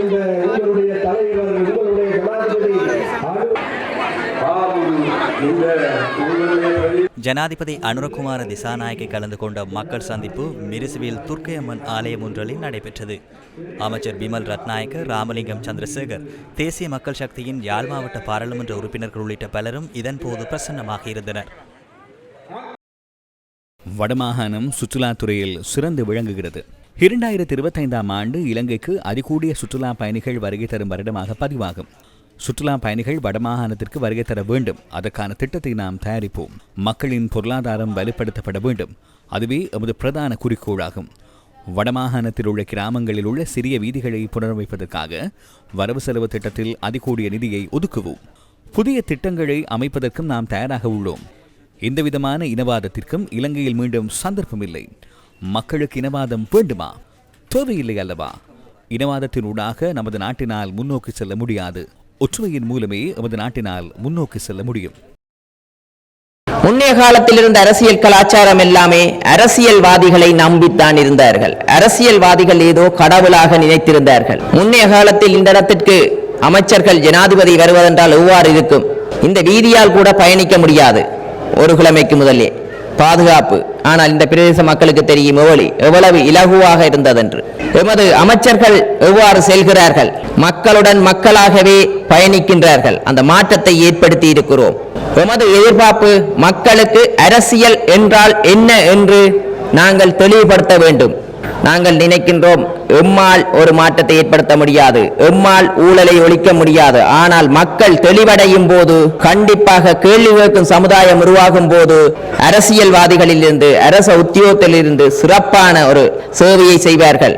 இந்த உங்களுடைய தலைவர் உங்களுடைய ஜனாதிபதி அனுரகுமார திசாநாயக்கை கலந்து கொண்ட மக்கள் சந்திப்பு மிரிசுவில் துர்க்கையம்மன் ஆலயம் ஒன்றில் நடைபெற்றது. அமைச்சர் பிமல் ரத்நாயக்க ராமலிங்கம் சந்திரசேகர் தேசிய மக்கள் சக்தியின் யாழ் மாவட்ட பாராளுமன்ற உறுப்பினர்கள் உள்ளிட்ட பலரும் இதன்போது பிரசன்னமாக இருந்தனர். வடமாகாணம் சுற்றுலாத்துறையில் சிறந்து விளங்குகிறது. இரண்டாயிரத்தி இருபத்தைந்தாம் ஆண்டு இலங்கைக்கு அதிகூடிய சுற்றுலா பயணிகள் வருகை தரும் வருடமாக பதிவாகும். சுற்றுலா பயணிகள் வடமாகாணத்திற்கு வருகை தர வேண்டும். அதற்கான திட்டத்தை நாம் தயாரிப்போம். மக்களின் பொருளாதாரம் வலுப்படுத்தப்பட வேண்டும். அதுவே எமது பிரதான குறிக்கோளாகும். வடமாகாணத்தில் உள்ள கிராமங்களில் உள்ள சிறிய வீதிகளை புனரமைப்பதற்காக வரவு செலவு திட்டத்தில் அதிகூடிய நிதியை ஒதுக்குவோம். புதிய திட்டங்களை அமைப்பதற்கும் நாம் தயாராக உள்ளோம். எந்தவிதமான இனவாதத்திற்கும் இலங்கையில் மீண்டும் சந்தர்ப்பமில்லை மக்களுக்கு இனவாதம் வேண்டுமா? தேவையில்லை அல்லவா? இனவாதத்தின் ஊடாக நமது நாட்டினால் முன்னோக்கி செல்ல முடியாது. ஒற்றுமையின் மூலமே நமது நாட்டினால் முன்னோக்கி செல்ல முடியும். முன்னைய காலத்தில் இருந்த அரசியல் கலாச்சாரம் எல்லாமே அரசியல்வாதிகளை நம்பித்தான் இருந்தார்கள். அரசியல்வாதிகள் ஏதோ கடவுளாக நினைத்திருந்தார்கள். முன்னைய காலத்தில் இந்த இடத்திற்கு அமைச்சர்கள் ஜனாதிபதி வருவதென்றால் எவ்வாறு இருக்கும்? இந்த வீதியால் கூட பயணிக்க முடியாது. ஒரு கிழமைக்கு முதலே. பாதுகாப்பு. ஆனால் இந்த பிரதேச மக்களுக்கு தெரியும் எவ்வளி எவ்வளவு இலகுவாக இருந்ததென்று. எமது அமைச்சர்கள் எவ்வாறு செல்கிறார்கள்? மக்களுடன் மக்களாகவே பயணிக்கின்றார்கள். அந்த மாற்றத்தை ஏற்படுத்தி இருக்கிறோம். எமது எதிர்பார்ப்பு மக்களுக்கு அரசியல் என்றால் என்ன என்று நாங்கள் தெளிவுபடுத்த வேண்டும். நாங்கள் நினைக்கின்றோம் எம்மால் ஒரு மாற்றத்தை ஏற்படுத்த முடியாது எம்மால் ஊழலை ஒழிக்க முடியாது. ஆனால் மக்கள் தெளிவடையும் போது கண்டிப்பாக கேள்வி கேட்கும் சமுதாயம் உருவாகும் போது அரசியல்வாதிகளிலிருந்து அரச உத்தியோகத்திலிருந்து சிறப்பான ஒரு சேவையை செய்வார்கள்.